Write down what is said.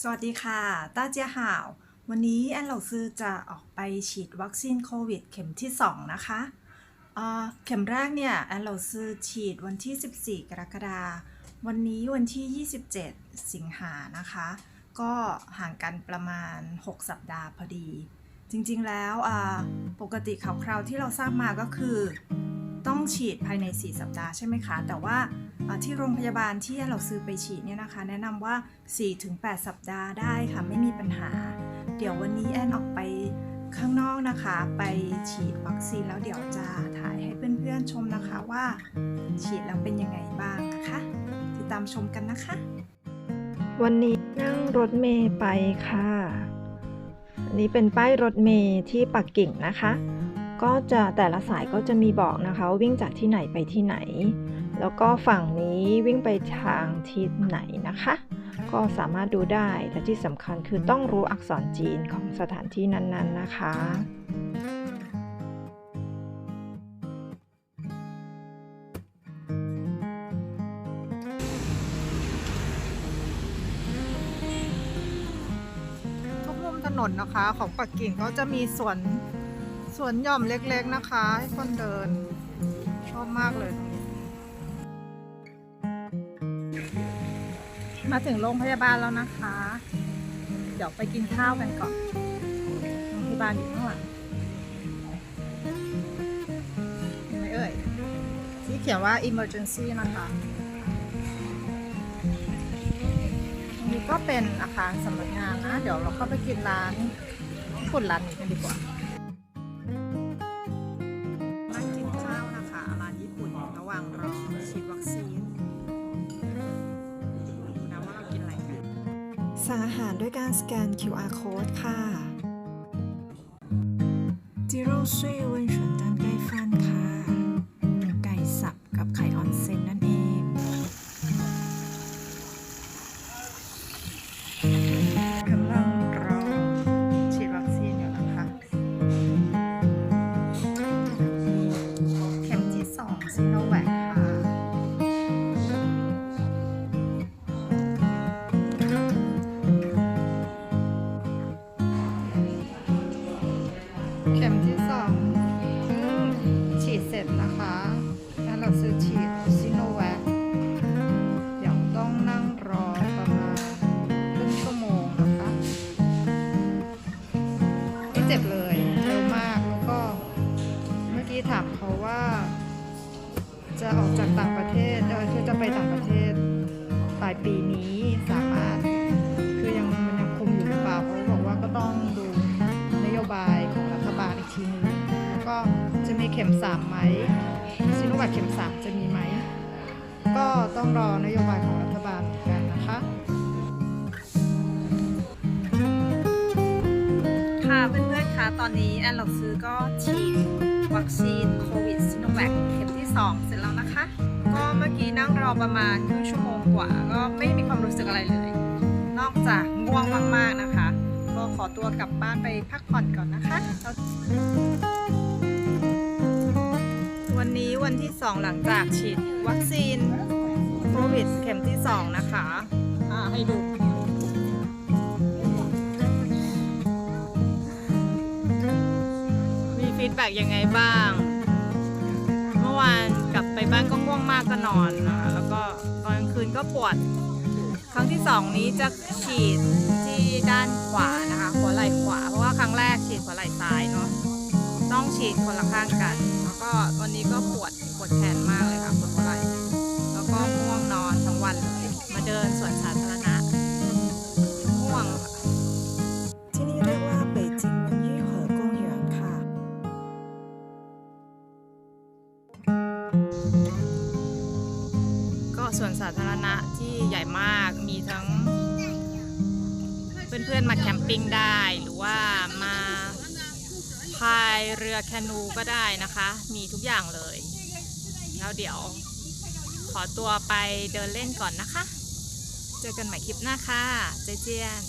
สวัสดีค่ะ ต้าเจียห่าว วันนี้แอนเหล่าซือจะออกไปฉีดวัคซีนโควิด เข็มที่ 2 นะคะเเข็มแรกเนี่ยแอนเหล่าซือฉีดวันที่ 14 กรกฎาคม วันนี้วันที่ 27 สิงหานะคะ ก็ห่างกันประมาณ 6 สัปดาห์พอดี จริงๆแล้วปกติข่าวๆที่เราทราบมาก็คือ ต้องฉีดภายใน 4 สัปดาห์ใช่ไหมคะ แต่ว่าที่โรงพยาบาลที่เราซื้อไปฉีดเนี่ยนะคะ แนะนำว่า 4-8 สัปดาห์ได้ค่ะ ไม่มีปัญหา เดี๋ยววันนี้แอนออกไปข้างนอกนะคะ ไปฉีดวัคซีนแล้วเดี๋ยวจะถ่ายให้เพื่อนๆชมนะคะว่า ฉีดแล้วเป็นยังไงบ้างนะคะ ติดตามชมกันนะคะ วันนี้นั่งรถเมย์ไปค่ะ อันนี้เป็นป้ายรถเมย์ที่ปักกิ่งนะคะ ก็จะแต่ละสายก็จะมีบอกนะคะวิ่งจากที่ไหนไปที่ไหน แล้วก็ฝั่งนี้วิ่งไปทางทิศไหนนะคะ ก็สามารถดูได้แต่ที่สำคัญคือต้องรู้อักษรจีนของสถานที่นั้นๆนะคะทุกมุมถนนนะคะของปักกิ่งก็จะมีสวน สวนหย่อมเล็กๆนะคะ ให้คนเดิน ชอบมากเลย มาถึงโรงพยาบาลแล้วนะคะ เดี๋ยวไปกินข้าวกันก่อนโรงพยาบาลอยู่ข้างหลังเห็นไหมเอ่ย ที่เขียนว่า emergency นะคะนี้ก็เป็นอาคารสำนักงานนะ เดี๋ยวเราเข้าไปกินร้านญี่ปุ่นร้านนี้กันดีกว่า สั่งอาหารด้วยการสแกน QR code ค่ะจิโร่ซุยเวนฉวนตันไก่ฟันค่ะ เข็มที่สองฉีดเสร็จนะคะ แล้วเราซื้อฉีดซิโนแวคเดี๋ยวต้องนั่งรอประมาณครึ่งชั่วโมงนะคะไม่เจ็บเลยเร็วมากแล้วก็เมื่อกี้ถามเขาว่า จะออกจากต่างประ เข็มสามไหมซิโนแวคเข็มสามจะมีไหม ก็ต้องรอนโยบายของรัฐบาลเหมือนกันนะคะค่ะเพื่อนๆคะตอนนี้แอนหลอกซื้อก็ฉีดวัคซีนโควิดซิโนแวคเข็มที่ 2 เสร็จแล้วนะคะ ก็เมื่อกี้นั่งรอประมาณครึ่งชั่วโมงกว่า ก็ไม่มีความรู้สึกอะไรเลย นอกจากง่วงมากๆนะคะ ก็ขอตัวกลับบ้านไปพักผ่อนก่อนนะคะ วันนี้วันที่ 2 หลังจากฉีดวัคซีนโควิดเข็มที่ 2 นะคะอ่าให้ดูมีฟีดแบ็กยังไงบ้าง เมื่อวานกลับไปบ้านก็ง่วงมากก็นอนนะคะแล้วก็ตอนกลางคืนก็ปวด ครั้งที่สองนี้จะฉีดที่ด้านขวานะคะ หัวไหล่ขวา เพราะว่าครั้งแรกฉีดหัวไหล่ซ้ายเนาะต้องฉีดคนละข้างกัน วก็วันนี้ก็ปวดปวดแขนมากเลยค่ะปวดหัวไหล่ แล้วก็ง่วงนอนทั้งวันเลย มาเดินสวนสาธารณะง่วงค่ะ ที่นี่เรียกว่าเป่ยจิง文玉河公园ค่ะ ก็สวนสาธารณะที่ใหญ่มาก มีทั้ง เพื่อนๆมาแคมปิ้งได้ หรือว่ามาพาย เรือแคนูก็ได้นะคะ มีทุกอย่างเลย แล้วเดี๋ยวขอตัวไปเดินเล่นก่อนนะคะ เจอกันใหม่คลิปหน้าค่ะ เจเจียน